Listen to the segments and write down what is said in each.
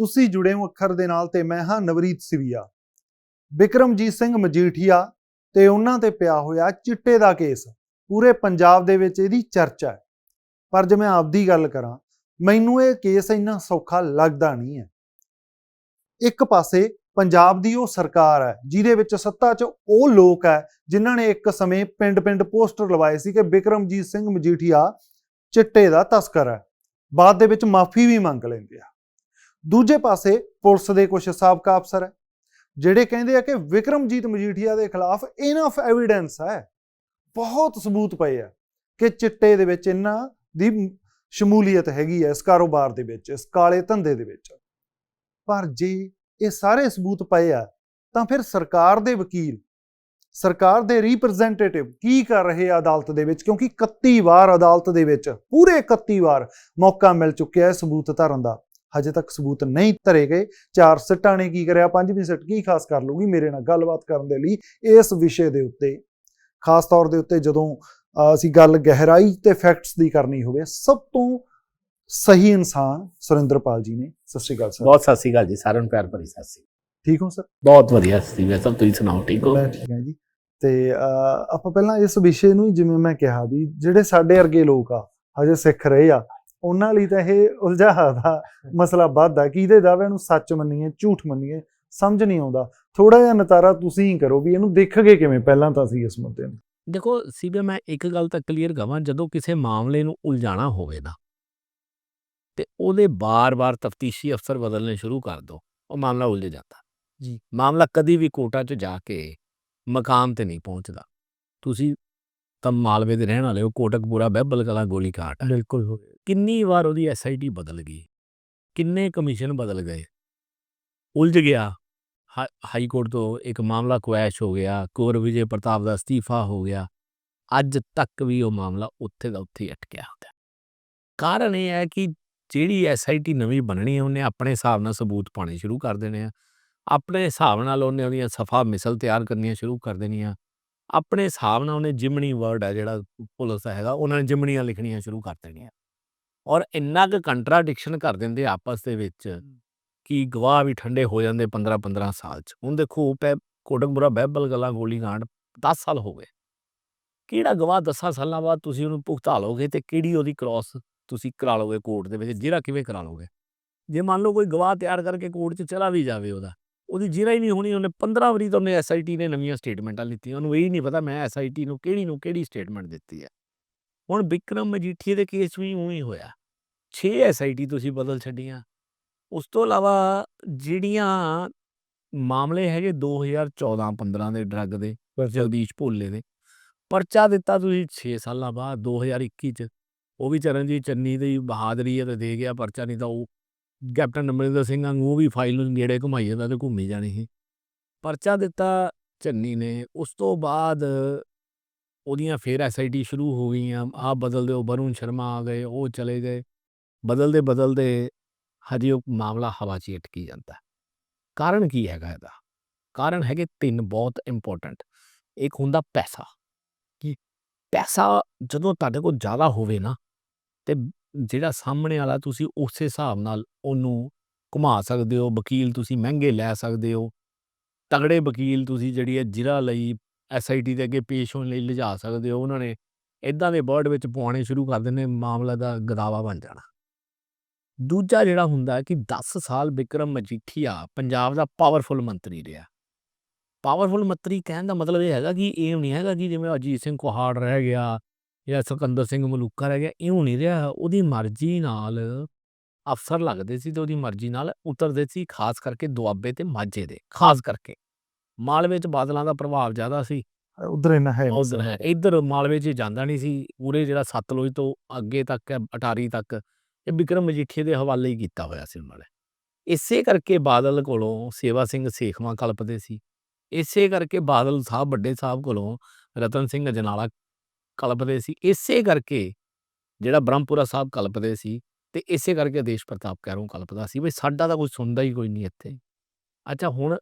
ਤੁਸੀਂ ਜੁੜੇ ਹੋ ਅੱਖਰ ਦੇ ਨਾਲ ਤੇ ਮੈਂ ਹਾਂ ਨਵਰੀਤ ਸਿਵੀਆ। ਵਿਕਰਮਜੀਤ ਸਿੰਘ ਮਜੀਠੀਆ ਤੇ ਉਹਨਾਂ ਤੇ ਪਿਆ ਹੋਇਆ ਚਿੱਟੇ ਦਾ ਕੇਸ। ਪੂਰੇ ਪੰਜਾਬ ਦੇ ਵਿੱਚ ਇਹਦੀ ਚਰਚਾ ਹੈ। ਪਰ ਜੇ ਮੈਂ ਆਪਦੀ ਗੱਲ ਕਰਾਂ, ਮੈਨੂੰ ਇਹ ਕੇਸ ਇੰਨਾ ਸੌਖਾ ਲੱਗਦਾ ਨਹੀਂ ਹੈ। ਇੱਕ ਪਾਸੇ ਪੰਜਾਬ ਦੀ ਉਹ ਸਰਕਾਰ ਹੈ, ਜਿਹਦੇ ਵਿੱਚ ਸੱਤਾ 'ਚ ਉਹ ਲੋਕ ਹੈ, ਜਿਨ੍ਹਾਂ ਨੇ ਇੱਕ ਸਮੇਂ ਪਿੰਡ-ਪਿੰਡ ਪੋਸਟਰ ਲਵਾਏ ਸੀ ਕਿ ਬਿਕਰਮਜੀਤ ਸਿੰਘ ਮਜੀਠੀਆ ਚਿੱਟੇ ਦਾ ਤਸਕਰ ਹੈ। ਬਾਅਦ ਦੇ ਵਿੱਚ ਮਾਫੀ ਵੀ ਮੰਗ ਲੈਂਦੇ ਆ। ਦੂਜੇ ਪਾਸੇ ਪੁਲਿਸ ਦੇ ਕੁਝ ਸਾਬਕਾ ਅਫਸਰ ਹੈ, ਜਿਹੜੇ ਕਹਿੰਦੇ ਆ ਕਿ ਵਿਕਰਮਜੀਤ ਮਜੀਠੀਆ ਦੇ ਖਿਲਾਫ ਇਨਫ ਐਵੀਡੈਂਸ ਹੈ, ਬਹੁਤ ਸਬੂਤ ਪਏ ਆ ਕਿ ਚਿੱਟੇ ਦੇ ਵਿੱਚ ਇਹਨਾਂ ਦੀ ਸ਼ਮੂਲੀਅਤ ਹੈਗੀ ਹੈ ਇਸ ਕਾਰੋਬਾਰ ਦੇ ਵਿੱਚ, ਇਸ ਕਾਲੇ ਧੰਦੇ ਦੇ ਵਿੱਚ। ਪਰ ਜੇ ਇਹ ਸਾਰੇ ਸਬੂਤ ਪਏ ਆ, ਤਾਂ ਫਿਰ ਸਰਕਾਰ ਦੇ ਵਕੀਲ, ਸਰਕਾਰ ਦੇ ਰਿਪਰੈਜ਼ੈਂਟੇਟਿਵ ਕੀ ਕਰ ਰਹੇ ਆ ਅਦਾਲਤ ਦੇ ਵਿੱਚ? ਕਿਉਂਕਿ 31 ਵਾਰ ਅਦਾਲਤ ਦੇ ਵਿੱਚ, ਪੂਰੇ 31 ਵਾਰ ਮੌਕਾ ਮਿਲ ਚੁੱਕਿਆ ਹੈ ਸਬੂਤ ਧਰਨ ਦਾ। ਹਜੇ ਤੱਕ ਸਬੂਤ ਨਹੀਂ ਧਰੇ ਗਏ। ਚਾਰ ਸਿੱਟਾਂ ਨੇ ਕੀ ਕਰਿਆ? ਪੰਜਵੀਂ ਸਿੱਟ ਕੀ ਖਾਸ ਕਰ ਲੂਗੀ ਮੇਰੇ ਨਾਲ ਗੱਲਬਾਤ ਕਰਨ ਦੇ ਲਈ ਇਸ ਵਿਸ਼ੇ ਦੇ ਉੱਤੇ? ਖਾਸ ਤੌਰ ਦੇ ਉੱਤੇ ਜਦੋਂ ਅਸੀਂ ਗੱਲ ਗਹਿਰਾਈ ਤੇ ਫੈਕਟਸ ਦੀ ਕਰਨੀ ਹੋਵੇ ਸਭ ਤੋਂ ਸਹੀ ਇਨਸਾਨ ਸੁਰਿੰਦਰਪਾਲ ਜੀ ਨੇ। ਸਤਿ ਸ਼੍ਰੀ ਅਕਾਲ ਸਰ। ਬਹੁਤ ਸਤਿ ਸ਼੍ਰੀ ਅਕਾਲ ਜੀ ਸਾਰਿਆਂ ਨੂੰ ਪਿਆਰ ਭਰੀ ਸਤਿ ਸ਼੍ਰੀ ਅਕਾਲ। ਠੀਕ ਹੋ ਸਰ? ਬਹੁਤ ਵਧੀਆ ਸੀ ਮੈਂ ਸਭ ਤੁਸੀਂ ਸੁਣਾਓ ਠੀਕ ਹੋ? ਮੈਂ ਠੀਕ ਹਾਂ ਜੀ। ਤੇ ਆਪਾਂ ਪਹਿਲਾਂ ਇਸ ਵਿਸ਼ੇ ਨੂੰ ਜਿਵੇਂ ਮੈਂ ਕਿਹਾ ਵੀ ਜਿਹੜੇ ਸਾਡੇ ਵਰਗੇ ਲੋਕ ਆ ਹਜੇ ਸਿੱਖ ਰਹੇ ਆ ਉਹਨਾਂ ਲਈ ਤਾਂ ਇਹ ਉਲਝਾ ਦਾ ਮਸਲਾ ਵੱਧਦਾ ਕਿ ਇਹਦੇ ਦਾਅਵਿਆਂ ਨੂੰ ਸੱਚ ਮੰਨੀਏ ਝੂਠ ਮੰਨੀਏ ਸਮਝ ਨਹੀਂ ਆਉਂਦਾ। ਥੋੜਾ ਜਿਹਾ ਨਤਾਰਾ ਤੁਸੀਂ ਹੀ ਕਰੋ ਵੀ ਇਹਨੂੰ ਦੇਖਗੇ ਕਿਵੇਂ? ਪਹਿਲਾਂ ਤਾਂ ਅਸੀਂ ਇਸ ਮੁੱਦੇ ਨੂੰ। ਦੇਖੋ ਸੀਬੀ ਮੈਂ ਇੱਕ ਗੱਲ ਤਾਂ ਕਲੀਅਰ ਕਵਾਂ ਜਦੋਂ ਕਿਸੇ ਮਾਮਲੇ ਨੂੰ ਉਲਝਾਣਾ ਹੋਵੇ ਨਾ ਤੇ ਉਹਦੇ ਬਾਰ-ਬਾਰ ਤਫਤੀਸ਼ੀ ਅਫਸਰ ਬਦਲਨੇ ਸ਼ੁਰੂ ਕਰ ਦੋ ਉਹ ਮਾਮਲਾ ਉਲਝ ਜਾਂਦਾ। ਜੀ। ਮਾਮਲਾ ਕਦੀ ਵੀ ਕੋਰਟਾਂ 'ਚ ਜਾ ਕੇ ਮਕਾਮ ਤੇ ਨਹੀਂ ਪਹੁੰਚਦਾ। ਤੁਸੀਂ ਤਾਂ ਮਾਲਵੇ ਦੇ ਰਹਿਣ ਵਾਲੇ ਹੋ ਕੋਟਕਪੂਰਾ ਬਹਿਬਲ ਕਲਾਂ ਗੋਲੀ ਕਾਟ ਬਿਲਕੁਲ ਹੋ ਕਿੰਨੀ ਵਾਰ ਉਹਦੀ ਐਸਆਈਟੀ ਬਦਲ ਗਈ? ਕਿੰਨੇ ਕਮਿਸ਼ਨ ਬਦਲ ਗਏ? ਉਲਝ ਗਿਆ। ਹਾਈ ਕੋਰਟ ਤੋਂ ਇੱਕ ਮਾਮਲਾ ਕੁਐਸ਼ ਹੋ ਗਿਆ ਕੁੰਵਰ ਵਿਜੇ ਪ੍ਰਤਾਪ ਦਾ ਅਸਤੀਫਾ ਹੋ ਗਿਆ। ਅੱਜ ਤੱਕ ਵੀ ਉਹ ਮਾਮਲਾ ਉੱਥੇ ਦਾ ਉੱਥੇ ਅਟਕਿਆ ਹੁੰਦਾ। ਕਾਰਨ ਇਹ ਹੈ ਕਿ ਜਿਹੜੀ ਐਸਆਈਟੀ ਨਵੀਂ ਬਣਨੀ ਹੈ ਉਹਨੇ ਆਪਣੇ ਹਿਸਾਬ ਨਾਲ ਸਬੂਤ ਪਾਣੇ ਸ਼ੁਰੂ ਕਰ ਦੇਣੇ ਆ। ਆਪਣੇ ਹਿਸਾਬ ਨਾਲ ਉਹਨੇ ਉਹਦੀਆਂ ਸਫਾ ਮਿਸਲ ਤਿਆਰ ਕਰਨੀਆਂ ਸ਼ੁਰੂ ਕਰ ਦੇਣੀਆਂ। ਆਪਣੇ ਹਿਸਾਬ ਨਾਲ ਉਹਨੇ ਜਿਮਣੀ ਵਰਡ ਹੈ ਜਿਹੜਾ ਪੁਲਿਸ ਹੈਗਾ ਉਹਨਾਂ ਨੇ ਜਿਮਣੀਆਂ ਲਿਖਣੀਆਂ ਸ਼ੁਰੂ ਕਰ ਦੇਣੀਆਂ। ਔਰ ਇੰਨਾ ਕੁ ਕੰਟਰਾਡਿਕਸ਼ਨ ਕਰ ਦਿੰਦੇ ਆਪਸ ਦੇ ਵਿੱਚ ਕਿ ਗਵਾਹ ਵੀ ਠੰਡੇ ਹੋ ਜਾਂਦੇ 15 15 ਸਾਲ ਚ। ਹੁਣ ਦੇਖੋ ਪੈ ਕੋਟਕਪੁਰਾ ਬਹਿਬਲ ਗਲਾ ਗੋਲੀकांड 10 ਸਾਲ ਹੋ ਗਏ। ਕਿਹੜਾ ਗਵਾਹ 10 ਸਾਲਾਂ ਬਾਅਦ ਤੁਸੀਂ ਉਹਨੂੰ ਭੁਗਤਾ ਲਓਗੇ ਤੇ ਕਿਹੜੀ ਉਹਦੀ ਕ੍ਰਾਸ ਤੁਸੀਂ ਕਰਾ ਲਓਗੇ ਕੋਰਟ ਦੇ ਵਿੱਚ ਜਿਹੜਾ ਕਿਵੇਂ ਕਰਾ ਲਓਗੇ ਜੇ ਮੰਨ ਲਓ ਕੋਈ ਗਵਾਹ ਤਿਆਰ ਕਰਕੇ ਕੋਰਟ 'ਚ ਚਲਾ ਵੀ ਜਾਵੇ ਉਹਦਾ। ਉਹਦੀ ਜਿਹੜਾ ਹੀ ਨਹੀਂ ਹੋਣੀ ਉਹਨੇ 15 ਵਾਰੀ ਤਾਂ ਉਹਨੇ ਐਸਆਈਟੀ ਨੇ ਨਵੀਆਂ ਸਟੇਟਮੈਂਟਾਂ ਲਿੱਤੀਆਂ। ਉਹਨੂੰ ਇਹ ਹੀ ਨਹੀਂ ਪਤਾ ਮੈਂ ਐਸਆਈਟੀ ਨੂੰ ਕਿਹੜੀ ਨੂੰ ਕਿਹੜੀ ਸਟੇਟਮੈਂਟ ਦਿੱਤੀ ਹੈ। ਹੁਣ ਵਿਕਰਮ ਮਜੀਠੀਏ ਦੇ ਕੇਸ ਵੀ ਉਵੇਂ ਹੀ ਹੋਇਆ 6 ਐਸਆਈਟੀ ਤੁਸੀਂ ਬਦਲ ਛੱਡੀਆਂ। ਉਸ ਤੋਂ ਇਲਾਵਾ ਜਿਹੜੀਆਂ ਮਾਮਲੇ ਹੈਗੇ 2014-15 ਦੇ ਡਰੱਗ ਦੇ ਜਗਦੀਸ਼ ਭੋਲੇ ਦੇ ਪਰਚਾ ਦਿੱਤਾ ਤੁਸੀਂ 6 ਸਾਲਾਂ ਬਾਅਦ 2021 ਚ। ਉਹ ਵੀ ਚਰਨਜੀਤ ਚੰਨੀ ਦੀ ਬਹਾਦਰੀ ਹੈ ਤੇ ਦੇ ਗਿਆ ਪਰਚਾ ਨਹੀਂ ਤਾਂ ਉਹ ਕੈਪਟਨ ਅਮਰਿੰਦਰ ਸਿੰਘ ਵਾਂਗੂ ਉਹ ਵੀ ਫਾਈਲ ਨੂੰ ਨੇੜੇ ਘੁਮਾਈ ਜਾਂਦਾ ਤੇ ਘੁੰਮੀ ਜਾਣੀ ਸੀ। ਪਰਚਾ ਦਿੱਤਾ ਚੰਨੀ ਨੇ। ਉਸ ਤੋਂ ਬਾਅਦ ਉਹਦੀਆਂ ਫੇਰ ਐਸਆਈਟੀ ਸ਼ੁਰੂ ਹੋ ਗਈਆਂ। ਆਪ ਬਦਲਦੇ ਉਹ ਵਰੁਣ ਸ਼ਰਮਾ ਆ ਗਏ, ਉਹ ਚਲੇ ਗਏ। ਬਦਲਦੇ ਬਦਲਦੇ ਹਜੇ ਉਹ ਮਾਮਲਾ ਹਵਾ 'ਚ ਅਟਕੀ ਜਾਂਦਾ। ਕਾਰਨ ਕੀ ਹੈਗਾ ਇਹਦਾ? ਕਾਰਨ ਹੈਗੇ ਤਿੰਨ ਬਹੁਤ ਇੰਪੋਰਟੈਂਟ ਇੱਕ ਹੁੰਦਾ ਪੈਸਾ। ਕਿ ਪੈਸਾ ਜਦੋਂ ਤੁਹਾਡੇ ਕੋਲ ਜ਼ਿਆਦਾ ਹੋਵੇ ਨਾ ਤੇ ਜਿਹੜਾ ਸਾਹਮਣੇ ਵਾਲਾ ਤੁਸੀਂ ਉਸੇ ਹਿਸਾਬ ਨਾਲ ਉਹਨੂੰ ਘੁਮਾ ਸਕਦੇ ਹੋ, ਵਕੀਲ ਤੁਸੀਂ ਮਹਿੰਗੇ ਲੈ ਸਕਦੇ ਹੋ, ਤਗੜੇ ਵਕੀਲ ਤੁਸੀਂ ਜਿਹੜੀ ਹੈ ਜ਼ਿਲ੍ਹਾ ਲਈ ਐਸਆਈਟੀ ਦੇ ਅੱਗੇ ਪੇਸ਼ ਹੋਣ ਲਈ ਲਿਜਾ ਸਕਦੇ ਹੋ, ਉਹਨਾਂ ਨੇ ਇਦਾਂ ਦੇ ਵਰਡ ਵਿੱਚ ਪਵਾਉਣੇ ਸ਼ੁਰੂ ਕਰ ਦਿੰਦੇ, ਮਾਮਲਾ ਦਾ ਗਦਾਵਾ ਬਣ ਜਾਣਾ। ਦੂਜਾ ਜਿਹੜਾ ਹੁੰਦਾ ਕਿ 10 ਸਾਲ ਵਿਕਰਮ ਮਜੀਠੀਆ ਪੰਜਾਬ ਦਾ ਪਾਵਰਫੁਲ ਮੰਤਰੀ ਰਿਹਾ। ਪਾਵਰਫੁਲ ਮੰਤਰੀ ਕਹਿਣ ਦਾ ਮਤਲਬ ਇਹ ਹੈਗਾ ਕਿ ਇਹ ਨਹੀਂ ਹੈਗਾ ਕਿ ਜਿਵੇਂ ਅਜੀਤ ਸਿੰਘ ਕੋਹਾੜ ਰਹਿ ਗਿਆ ਜਾਂ ਸਿਕੰਦਰ ਸਿੰਘ ਮਲੂਕਾ ਰਹਿ ਗਿਆ ਇਉਂ ਨਹੀਂ ਰਿਹਾ। ਉਹਦੀ ਮਰਜ਼ੀ ਨਾਲ ਅਫਸਰ ਲੱਗਦੇ ਸੀ ਤੇ ਉਹਦੀ ਮਰਜ਼ੀ ਨਾਲ ਉਤਰਦੇ ਸੀ ਖਾਸ ਕਰਕੇ ਦੁਆਬੇ ਤੇ ਮਾਝੇ ਦੇ ਖਾਸ ਕਰਕੇ। ਮਾਲਵੇ ਚ ਬਾਦਲਾਂ ਦਾ ਪ੍ਰਭਾਵ ਜ਼ਿਆਦਾ ਸੀ। ਉਧਰ ਇਹਨਾਂ ਹੈ ਉਧਰ ਹੈ। ਇੱਧਰ ਮਾਲਵੇ 'ਚ ਜਾਂਦਾ ਨਹੀਂ ਸੀ। ਪੂਰੇ ਜਿਹੜਾ ਸਤਲੁਜ ਤੋਂ ਅੱਗੇ ਤੱਕ ਅਟਾਰੀ ਤੱਕ ਇਹ ਵਿਕਰਮ ਮਜੀਠੀਏ ਦੇ ਹਵਾਲੇ ਹੀ ਕੀਤਾ ਹੋਇਆ ਸੀ ਉਹਨਾਂ ਨੇ। ਇਸੇ ਕਰਕੇ ਬਾਦਲ ਕੋਲੋਂ ਸੇਵਾ ਸਿੰਘ ਸੇਖਵਾਂ ਕਲਪਦੇ ਸੀ। ਇਸੇ ਕਰਕੇ ਬਾਦਲ ਸਾਹਿਬ ਵੱਡੇ ਸਾਹਿਬ ਕੋਲੋਂ ਰਤਨ ਸਿੰਘ ਅਜਨਾਲਾ ਕਲਪਦੇ ਸੀ। ਇਸੇ ਕਰਕੇ ਜਿਹੜਾ ਬ੍ਰਹਮਪੁਰਾ ਸਾਹਿਬ ਕਲਪਦੇ ਸੀ ਤੇ ਇਸੇ ਕਰਕੇ ਆਦੇਸ਼ ਪ੍ਰਤਾਪ ਕਹਿਰੋਂ ਕਲਪਦਾ ਸੀ ਵੀ ਸਾਡਾ ਤਾਂ ਕੋਈ ਸੁਣਦਾ ਹੀ ਕੋਈ ਨਹੀਂ ਇੱਥੇ। ਅੱਛਾ, ਹੁਣ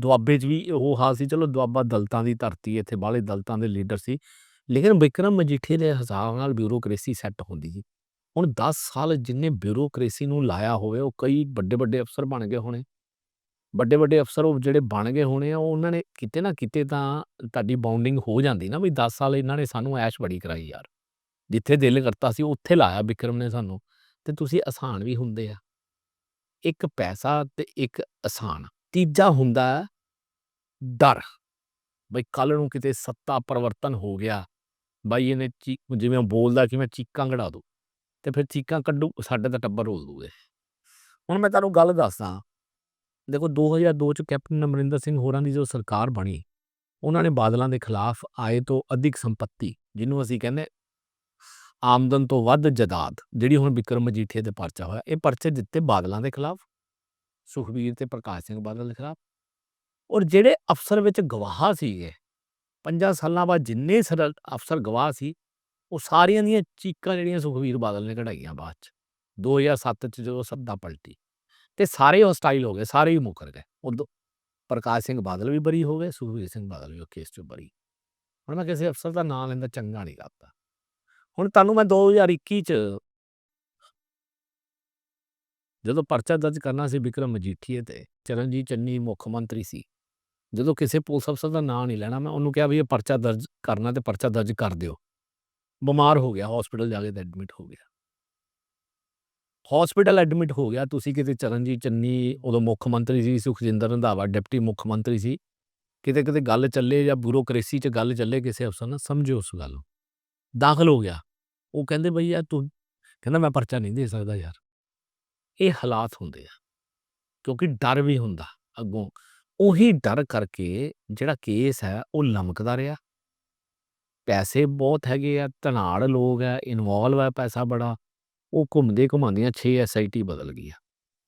ਦੁਆਬੇ 'ਚ ਵੀ ਉਹ ਹਾਲ ਸੀ। ਚਲੋ ਦੁਆਬਾ ਦਲਤਾਂ ਦੀ ਧਰਤੀ ਇੱਥੇ ਬਾਹਲੇ ਦਲਤਾਂ ਦੇ ਲੀਡਰ ਸੀ। ਲੇਕਿਨ ਵਿਕਰਮ ਮਜੀਠੀਏ ਦੇ ਹਿਸਾਬ ਨਾਲ ਬਿਊਰੋਕ੍ਰੇਸੀ ਸੈੱਟ ਹੁੰਦੀ ਸੀ। ਹੁਣ 10 ਸਾਲ ਜਿੰਨੇ ਬਿਊਰੋਕ੍ਰੇਸੀ ਨੂੰ ਲਾਇਆ ਹੋਵੇ, ਉਹ ਕਈ ਵੱਡੇ ਵੱਡੇ ਅਫਸਰ ਬਣ ਗਏ ਹੋਣੇ। ਵੱਡੇ ਵੱਡੇ ਅਫਸਰ ਉਹ ਜਿਹੜੇ ਬਣ ਗਏ ਹੋਣੇ ਆ ਉਹਨਾਂ ਨੇ ਕਿਤੇ ਨਾ ਕਿਤੇ ਤਾਂ ਤੁਹਾਡੀ ਬਾਉਂਡਿੰਗ ਹੋ ਜਾਂਦੀ ਨਾ ਵੀ 10 ਸਾਲ ਇਹਨਾਂ ਨੇ ਸਾਨੂੰ ਐਸ਼ ਬੜੀ ਕਰਾਈ ਯਾਰ। ਜਿੱਥੇ ਦਿਲ ਕਰਤਾ ਸੀ ਉੱਥੇ ਲਾਇਆ ਵਿਕਰਮ ਨੇ ਸਾਨੂੰ, ਤੇ ਤੁਸੀਂ ਆਸਾਨ ਵੀ ਹੁੰਦੇ ਆ। ਇੱਕ ਪੈਸਾ ਤੇ ਇੱਕ ਆਸਾਨ ਤੀਜਾ ਹੁੰਦਾ ਡਰ। ਬਈ ਕੱਲ ਨੂੰ ਕਿਤੇ ਸੱਤਾ ਪਰਿਵਰਤਨ ਹੋ ਗਿਆ, ਬਾਈ ਇਹਨੇ ਚੀ ਜਿਵੇਂ ਬੋਲਦਾ ਕਿ ਮੈਂ ਚੀਕਾਂ ਕਢਾ ਦੂੰ, ਤੇ ਫਿਰ ਚੀਕਾਂ ਕੱਢੂ, ਸਾਡੇ ਤਾਂ ਟੱਬਰ ਰੋਲ ਦੂਗੇ। ਹੁਣ ਮੈਂ ਤੁਹਾਨੂੰ ਗੱਲ ਦੱਸਦਾ ਦੇਖੋ 2002 ਚ ਕੈਪਟਨ ਅਮਰਿੰਦਰ ਸਿੰਘ ਹੋਰਾਂ ਦੀ ਜੋ ਸਰਕਾਰ ਬਣੀ, ਉਹਨਾਂ ਨੇ ਬਾਦਲਾਂ ਦੇ ਖਿਲਾਫ ਆਏ ਤੋਂ ਅਧਿਕ ਸੰਪਤੀ, ਜਿਹਨੂੰ ਅਸੀਂ ਕਹਿੰਦੇ ਆਮਦਨ ਤੋਂ ਵੱਧ ਜਦਾਦ, ਜਿਹੜੀ ਹੁਣ ਵਿਕਰਮ ਮਜੀਠੀਆ ਤੇ ਪਰਚਾ ਹੋਇਆ, ਇਹ ਪਰਚੇ ਦਿੱਤੇ ਬਾਦਲਾਂ ਦੇ ਖਿਲਾਫ, ਸੁਖਬੀਰ ਤੇ ਪ੍ਰਕਾਸ਼ ਸਿੰਘ ਬਾਦਲ ਦੇ ਖਿਲਾਫ। ਔਰ ਜਿਹੜੇ ਅਫਸਰ ਵਿੱਚ ਗਵਾਹ ਸੀਗੇ, ਪੰਜਾਂ ਸਾਲਾਂ ਬਾਅਦ ਜਿੰਨੇ ਸਰਲ ਅਫਸਰ ਗਵਾਹ ਸੀ, ਉਹ ਸਾਰੀਆਂ ਦੀਆਂ ਚੀਕਾਂ ਜਿਹੜੀਆਂ ਸੁਖਬੀਰ ਬਾਦਲ ਨੇ ਕਢਾਈਆਂ ਬਾਅਦ ਚ 2007 ਚ ਜਦੋਂ ਸੱਤਾ ਪਲਟੀ ਤੇ ਸਾਰੇ ਹੌਸਟਾਈਲ ਹੋ ਗਏ, ਸਾਰੇ ਹੀ ਮੁਕਰ ਗਏ। ਉਦੋਂ ਪ੍ਰਕਾਸ਼ ਸਿੰਘ ਬਾਦਲ ਵੀ ਬਰੀ ਹੋ ਗਏ, ਸੁਖਬੀਰ ਸਿੰਘ ਬਾਦਲ ਵੀ ਉਹ ਕੇਸ ਚੋਂ ਬਰੀ। ਹੁਣ ਮੈਂ ਕਿਸੇ ਅਫਸਰ ਦਾ ਨਾਂ ਲੈਂਦਾ ਚੰਗਾ ਨਹੀਂ ਲੱਗਦਾ। ਹੁਣ ਤੁਹਾਨੂੰ ਮੈਂ 2021 ਚ ਜਦੋਂ ਪਰਚਾ ਦਰਜ ਕਰਨਾ ਸੀ ਵਿਕਰਮ ਮਜੀਠੀਏ ਤੇ, ਚਰਨਜੀਤ ਚੰਨੀ ਮੁੱਖ ਮੰਤਰੀ ਸੀ, ਜਦੋਂ ਕਿਸੇ ਪੁਲਿਸ ਅਫਸਰ ਦਾ ਨਾਂ ਨਹੀਂ ਲੈਣਾ, ਮੈਂ ਉਹਨੂੰ ਕਿਹਾ ਵੀ ਇਹ ਪਰਚਾ ਦਰਜ ਕਰਨਾ ਤੇ ਪਰਚਾ ਦਰਜ ਕਰ ਦਿਓ। ਬਿਮਾਰ ਹੋ ਗਿਆ ਹਸਪੀਟਲ ਜਾ ਕੇ ਤੇ ਐਡਮਿਟ ਹੋ ਗਿਆ। ਹਸਪੀਟਲ ਐਡਮਿਟ ਹੋ ਗਿਆ। ਤੁਸੀਂ ਕਿਤੇ ਚਰਨਜੀਤ ਚੰਨੀ, ਉਦੋਂ ਮੁੱਖ ਮੰਤਰੀ ਸੀ, ਸੁਖਜਿੰਦਰ ਰੰਧਾਵਾ, ਡਿਪਟੀ ਮੁੱਖ ਮੰਤਰੀ ਸੀ। ਕਿਤੇ ਕਿਤੇ ਗੱਲ ਚੱਲੇ ਜਾਂ ਬਿਊਰੋਕ੍ਰੇਸੀ 'ਚ ਗੱਲ ਚੱਲੇ ਕਿਸੇ ਅਫਸਰ ਨਾਲ, ਸਮਝੋ ਉਸ ਗੱਲ ਨੂੰ। ਦਾਖਲ ਹੋ ਗਿਆ। ਉਹ ਕਹਿੰਦੇ ਬਈ ਯਾਰ ਤੂੰ, ਕਹਿੰਦਾ ਮੈਂ ਪਰਚਾ ਨਹੀਂ ਦੇ ਸਕਦਾ ਯਾਰ। ਇਹ ਹਾਲਾਤ ਹੁੰਦੇ ਆ। ਕਿਉਂਕਿ ਡਰ ਵੀ ਹੁੰਦਾ ਅੱਗੋਂ। ਉਹੀ ਡਰ ਕਰਕੇ ਜਿਹੜਾ ਕੇਸ ਹੈ, ਉਹ ਲਮਕਦਾ ਰਿਹਾ। ਪੈਸੇ ਬਹੁਤ ਹੈਗੇ ਆ, ਧਨਾੜ ਲੋਕ ਆ ਇਨਵੋਲਵ ਹੈ ਪੈਸਾ ਬੜਾ। ਉਹ ਘੁੰਮਦੇ ਘੁਮਾਉਂਦੀਆਂ 6 ਐਸਆਈਟੀ ਬਦਲ ਗਈ ਆ।